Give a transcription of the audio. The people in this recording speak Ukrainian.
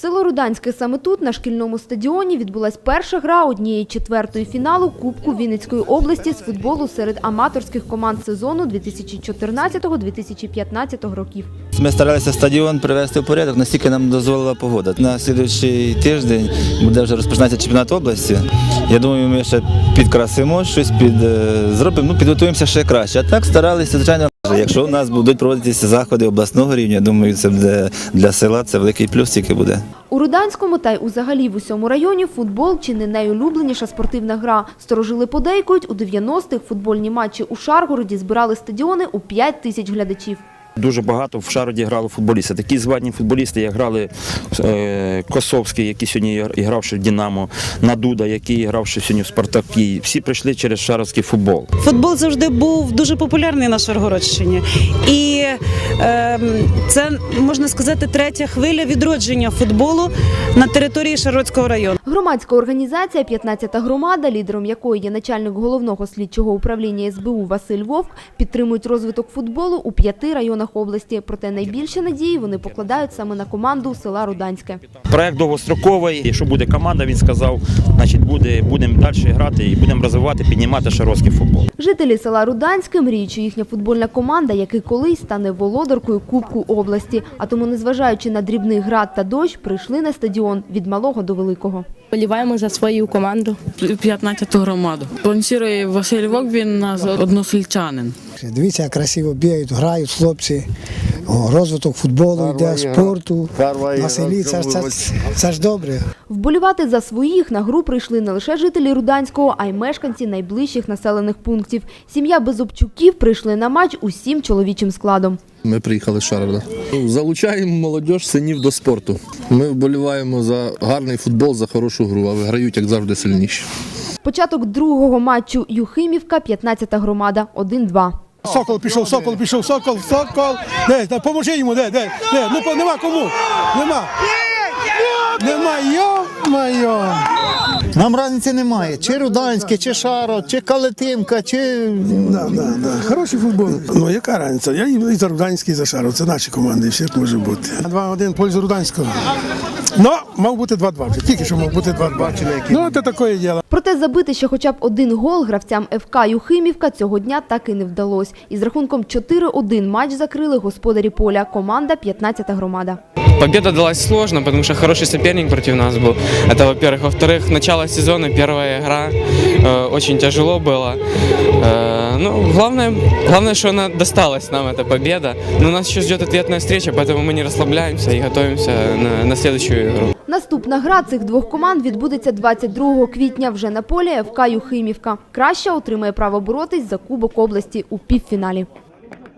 Село Руданське саме тут, на шкільному стадіоні, відбулась перша гра однієї четвертої фіналу Кубку Вінницької області з футболу серед аматорських команд сезону 2014-2015 років. Ми старалися стадіон привести в порядок, наскільки нам дозволила погода. На слідуючий тиждень буде вже розпочинається чемпіонат області. Я думаю, ми ще підкрасимо щось, під, е, зробимо, ну, підготуємося ще краще. А так старалися, звичайно. Якщо у нас будуть проводитися заходи обласного рівня, думаю, це буде для села це великий плюс тільки буде. У Руданському та й взагалі в усьому районі футбол чи не найулюбленіша спортивна гра. Сторожили подейкують, у 90-х футбольні матчі у Шаргороді збирали стадіони у 5 тисяч глядачів. Дуже багато в шароді грали футболісти. Такі звані футболісти, як грали е, Косовський, який сьогодні гравши в Динамо, Надуда, який гравши сьогодні в Спартакі. Всі прийшли через шаровський футбол. Футбол завжди був дуже популярний на Шаргородщині. І ем, це можна сказати третя хвиля відродження футболу на території Шаргородського району. Громадська організація «15-та громада, лідером якої є начальник головного слідчого управління СБУ Василь Вовк, підтримують розвиток футболу у п'яти районах області. Проте найбільше надії вони покладають саме на команду села Руданське. Проект довгостроковий. Якщо буде команда, він сказав, значить буде, будемо далі грати і будемо розвивати, піднімати шаровський футбол. Жителі села Руданське мріють, що їхня футбольна команда, як і колись, стане володаркою Кубку області. А тому, незважаючи на дрібний град та дощ, прийшли на стадіон від малого до великого. Боліваємо за свою команду. 15-ту громаду. Спонсорує Василь Вок, він нас односельчанин. Дивіться, як красиво бігають, грають хлопці. О, розвиток футболу йде, спорту. На селі це, ж- це, це ж добре. Вболівати за своїх на гру прийшли не лише жителі Руданського, а й мешканці найближчих населених пунктів. Сім'я Безобчуків прийшли на матч усім чоловічим складом. Ми приїхали з Шарварда. Залучаємо молодь синів до спорту. Ми вболіваємо за гарний футбол, за хорошу гру, а виграють, як завжди, сильніші. Початок другого матчу Юхимівка, 15-та громада, 1-2. Сокол пішов, сокол пішов, сокол, сокол. Де, де, поможи йому, де, де, де, ну по- нема кому, нема. Нема, йо-майо. Нам різниці немає. Чи Руданське, чи Шаро, чи Калетинка, чи Да, да, да. Хороший футбол. Ну яка різниця? Я і за Руданський, і за Шаров. Це наші команди, все може бути. 2-1 в пользу Руданського. Ну, мав бути 2-2. Тільки що мав бути 2-2. Ну, це таке діло. Проте забити ще хоча б один гол гравцям ФК Юхимівка цього дня так і не вдалось. Із рахунком 4-1 матч закрили господарі поля. Команда 15-та громада. Победа далась сложно, потому что хороший соперник против нас был. Это во-первых. Во-вторых, начало сезона, первая игра. э, очень тяжело было. Э, ну, главное, главное, что она досталась нам, эта победа. Но нас еще ждет ответная встреча, поэтому мы не расслабляемся и готовимся на, на следующую игру. Наступна гра цих двох команд відбудеться 22 квітня вже на полі ФК Юхимівка. Краща отримає право боротись за Кубок області у півфіналі.